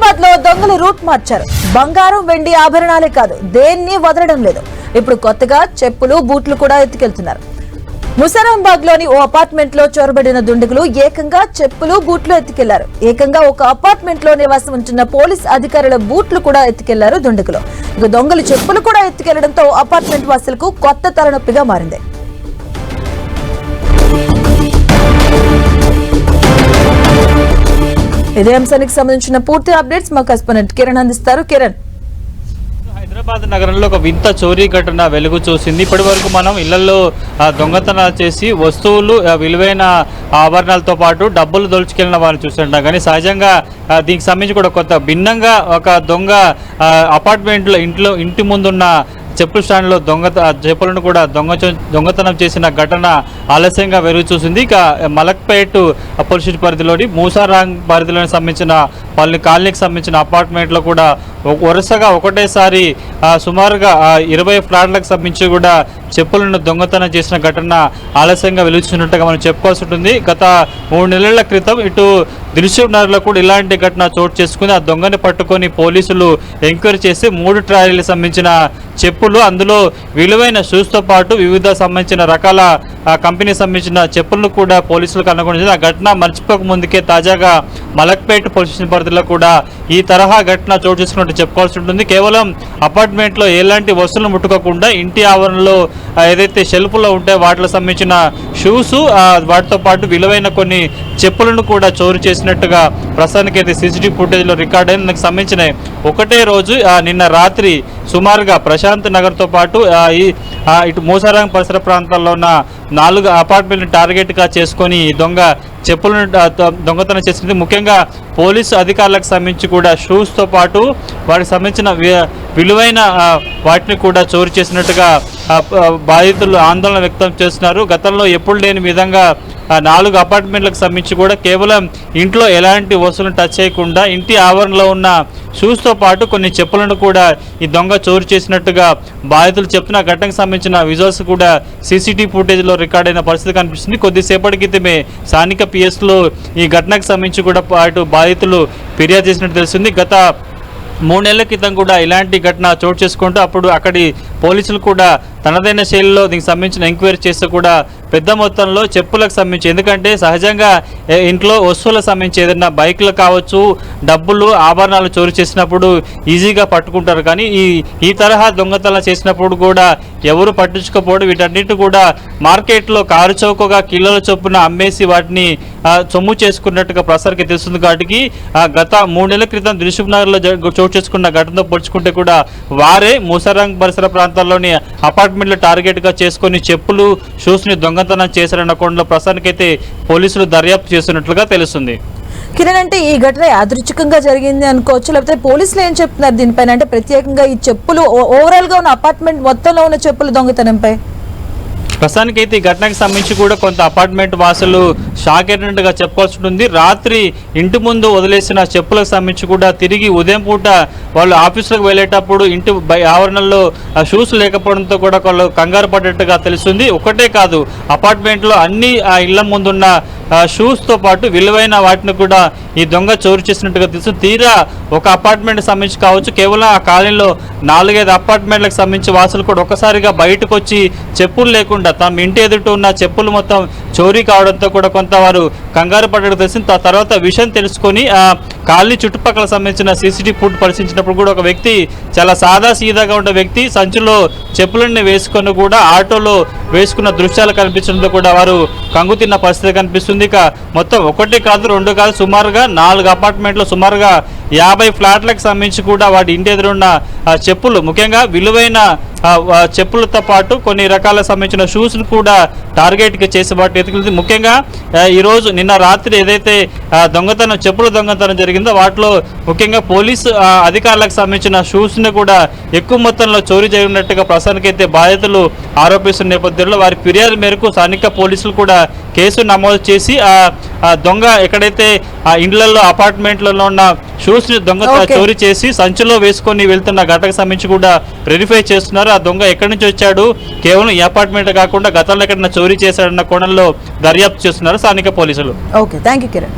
హైదరాబాద్లో దొంగలు రూట్ మార్చారు. బంగారం వెండి ఆభరణాలే కాదు దేన్ని వదలడం లేదు. ఇప్పుడు కొత్తగా చెప్పులు బూట్లు కూడా ఎత్తుకెళ్తున్నారు. ముసరాంబాగ్లోని ఓ అపార్ట్మెంట్లో చొరబడిన దుండగులు ఏకంగా చెప్పులు బూట్లు ఎత్తుకెళ్ళారు. ఏకంగా ఒక అపార్ట్మెంట్లో నివాసం ఉంటున్న పోలీస్ అధికారుల బూట్లు కూడా ఎత్తుకెళ్ళారు దుండగులు. ఇక దొంగలు చెప్పులు కూడా ఎత్తుకెళ్ళడంతో అపార్ట్మెంట్ వాసులకు కొత్త తలనొప్పిగా మారింది. ఇదే అంశానికి సంబంధించిన పూర్తి అప్డేట్స్ మా కరెస్పాండెంట్ కిరణ్ అందిస్తారు. కిరణ్. హైదరాబాద్ నగరంలో ఒక వింత చోరీ ఘటన వెలుగు చూసింది. ఇప్పటి వరకు మనం ఇళ్ళలో దొంగతనాలు చేసి వస్తువులు విలువైన ఆభరణాలతో పాటు డబ్బులు దొలుచుకెళ్ళిన వారిని చూస్తుంటాం. కానీ సహజంగా దీనికి సంబంధించి కూడా కొత్త భిన్నంగా ఒక దొంగ అపార్ట్మెంట్లో ఇంట్లో ఇంటి ముందున్న చెప్పుల స్టాండ్లో దొంగ చెప్పులను కూడా దొంగ దొంగతనం చేసిన ఘటన ఆలస్యంగా వెలుగు చూసింది ఇక మలక్పేట్ పోలీస్ పరిధిలోని మూసారాంగ్ పరిధిలోని సంబంధించిన పలు కాలనీకి సంబంధించిన అపార్ట్మెంట్లో కూడా వరుసగా ఒకటేసారి సుమారుగా ఇరవై ఫ్లాట్లకు సంబంధించి కూడా చెప్పులను దొంగతనం చేసిన ఘటన ఆలస్యంగా వెలుచున్నట్టుగా మనం చెప్పుకోవాల్సి ఉంటుంది. గత మూడు నెలల క్రితం ఇటు దిల్సుఖ్ నగర్లో కూడా ఇలాంటి ఘటన చోటు చేసుకుని ఆ దొంగని పట్టుకొని పోలీసులు ఎంక్వైరీ చేసి మూడు ట్రాలీలకు సంబంధించిన చెప్పులు అందులో విలువైన షూస్తో పాటు వివిధ సంబంధించిన రకాల ఆ, కంపెనీ సంబంధించిన చెప్పులను కూడా పోలీసులు కనుగొని ఆ ఘటన మర్చిపోక ముందుకే తాజాగా మలక్పేట్ పోలీస్ స్టేషన్ పరిధిలో కూడా ఈ తరహా ఘటన చోటు చేసుకున్నట్టు చెప్పుకోవాల్సి ఉంటుంది. కేవలం అపార్ట్మెంట్లో ఎలాంటి వస్తువులు ముట్టుకోకుండా ఇంటి ఆవరణలో ఏదైతే షెల్ఫ్లో ఉంటే వాటికి సంబంధించిన షూస్ వాటితో పాటు విలువైన కొన్ని చెప్పులను కూడా చోరు చేసినట్టుగా ప్రస్తుతానికి అయితే సీసీటీవీ ఫుటేజ్లో రికార్డ్ అయిన దానికి సంబంధించిన ఒకటే రోజు నిన్న రాత్రి సుమారుగా ప్రశాంత్ నగర్తో పాటు ఈ ఇటు మూసారాంగ్ పరిసర ప్రాంతాల్లో ఉన్న నాలుగు అపార్ట్మెంట్ టార్గెట్గా చేసుకొని ఈ దొంగ చెప్పులను దొంగతనం చేసింది. ముఖ్యంగా పోలీసు అధికారులకు సంబంధించి కూడా షూస్తో పాటు వాటికి సంబంధించిన వి- విలువైన వాటిని కూడా చోరు చేసినట్టుగా బాధితులు ఆందోళన వ్యక్తం చేస్తున్నారు. గతంలో ఎప్పుడు లేని విధంగా ఆ నాలుగు అపార్ట్మెంట్లకు సంబంధించి కూడా కేవలం ఇంట్లో ఎలాంటి వస్తువులను టచ్ చేయకుండా ఇంటి ఆవరణలో ఉన్న షూస్తో పాటు కొన్ని చెప్పులను కూడా ఈ దొంగ చోరు చేసినట్టుగా బాధితులు చెప్తున్న ఘటనకు సంబంధించిన విజువల్స్ కూడా సీసీటీవీ ఫుటేజ్లో రికార్డ్ అయిన పరిస్థితి కనిపిస్తుంది. కొద్దిసేపటి క్రితమే స్థానిక పిఎస్లో ఈ ఘటనకు సంబంధించి కూడా పాటు బాధితులు ఫిర్యాదు చేసినట్టు తెలిసింది గత మూడు నెలల క్రితం కూడా ఇలాంటి ఘటన చోటు చేసుకుంటూ అప్పుడు అక్కడి పోలీసులు కూడా తనదైన శైలిలో దీనికి సంబంధించిన ఎంక్వైరీ చేస్తూ కూడా పెద్ద మొత్తంలో చెప్పులకు సంబంధించి ఎందుకంటే సహజంగా ఇంట్లో వస్తువులకు సంబంధించి ఏదైనా బైక్లు కావచ్చు డబ్బులు ఆభరణాలు చోరీ చేసినప్పుడు ఈజీగా పట్టుకుంటారు. కానీ ఈ ఈ తరహా దొంగతనం చేసినప్పుడు కూడా ఎవరు పట్టించుకోకపోవడం వీటన్నిటి కూడా మార్కెట్లో కారు చౌకగా కిలోల చొప్పున అమ్మేసి వాటిని చొమ్ము సొమ్ము చేసుకున్నట్టుగా ప్రసార్కి తెలుస్తుంది. కాబట్టి గత మూడు నెలల క్రితం దిల్సుఖ్ నగర్లో చోటు చేసుకున్న ఘటనతో పోల్చుకుంటే కూడా వారే మూసరంగ్ పరిసర ప్రాంతాల్లోని అపార్ట్మెంట్లు టార్గెట్గా చేసుకొని చెప్పులు షూస్ని దొంగతనం చేశారన్న కోణంలో ప్రస్తుతానికైతే పోలీసులు దర్యాప్తు చేస్తున్నట్లుగా తెలుస్తుంది. కిరణ్ అంటే ఈ ఘటన యాదృచ్ఛికంగా జరిగింది అనుకోవచ్చు లేకపోతే పోలీసులు ఏం చెప్తున్నారు దీనిపైన? అంటే ప్రత్యేకంగా ఈ చెప్పులు ఓవరాల్గా ఉన్న అపార్ట్మెంట్ మొత్తంలో ఉన్న చెప్పులు దొంగతనంపై? ప్రస్తుతానికైతే ఈ ఘటనకు సంబంధించి కూడా కొంత అపార్ట్మెంట్ వాసులు షాక్ అయినట్టుగా చెప్పుకోవాల్సి ఉంటుంది. రాత్రి ఇంటి ముందు వదిలేసిన చెప్పులకు సంబంధించి కూడా తిరిగి ఉదయం పూట వాళ్ళు ఆఫీసులకు వెళ్ళేటప్పుడు ఇంటి ఆవరణలో ఆ షూస్ లేకపోవడంతో కూడా వాళ్ళు కంగారు పడ్డట్టుగా తెలుస్తుంది. ఒకటే కాదు అపార్ట్మెంట్లో అన్ని ఆ ఇళ్ళ ముందున్న షూస్తో పాటు విలువైన వాటిని కూడా ఈ దొంగ చోరు చేసినట్టుగా తెలుసు. తీరా ఒక అపార్ట్మెంట్ సంబంధించి కావచ్చు కేవలం ఆ కాలనీలో నాలుగైదు అపార్ట్మెంట్లకు సంబంధించి వాసులు కూడా ఒకసారిగా బయటకు వచ్చి చెప్పులు లేకుండా తమ ఇంటి ఎదుట ఉన్న చెప్పులు మొత్తం చోరీ కావడంతో కూడా కొంత వారు కంగారు పడ్డట్టు తెలిసింది. తర్వాత విషయం తెలుసుకొని ఆ కాలనీ చుట్టుపక్కల సంబంధించిన సీసీటీవీ ఫుడ్ పరిశీలించినప్పుడు కూడా ఒక వ్యక్తి చాలా సాదా సీదాగా ఉన్న వ్యక్తి సంచులో చెప్పులన్నీ వేసుకొని కూడా ఆటోలో వేసుకున్న దృశ్యాలు కనిపించడంతో కూడా వారు కంగు తిన్న పరిస్థితి కనిపిస్తుంది. ఇక మొత్తం ఒకటి కాదు రెండు కాదు సుమారుగా నాలుగు అపార్ట్మెంట్లు సుమారుగా యాభై ఫ్లాట్లకు సంబంధించి కూడా వాటి ఇంటి ఎదురున్న ఆ, చెప్పులు. ముఖ్యంగా విలువైన చెప్పులతో పాటు కొన్ని రకాల సంబంధించిన షూస్ను కూడా టార్గెట్గా చేసి వాటి ఎత్తుకెళ్తుంది ముఖ్యంగా ఈరోజు నిన్న రాత్రి ఏదైతే దొంగతనం చెప్పుల దొంగతనం జరిగిందో వాటిలో ముఖ్యంగా పోలీసు అధికారులకు సంబంధించిన షూస్ని కూడా ఎక్కువ మొత్తంలో చోరీ జరిగినట్టుగా ప్రస్తుతానికైతే బాధితులు ఆరోపిస్తున్న నేపథ్యంలో వారి ఫిర్యాదు మేరకు స్థానిక పోలీసులు కూడా కేసు నమోదు చేసి ఆ దొంగ ఎక్కడైతే ఆ ఇండ్లలో అపార్ట్మెంట్లలో ఉన్న షూస్ని దొంగ. చోరీ చేసి సంచిలో వేసుకొని వెళ్తున్న ఘటనకు సంబంధించి కూడా వెరిఫై చేస్తున్నారు. ఆ దొంగ ఎక్కడి నుంచి వచ్చాడు? కేవలం ఈ అపార్ట్మెంట్ కాకుండా గతంలో ఎక్కడైనా చోరీ చేశాడన్న కోణంలో దర్యాప్తు చేస్తున్నారు స్థానిక పోలీసులు. Okay thank you Kiran.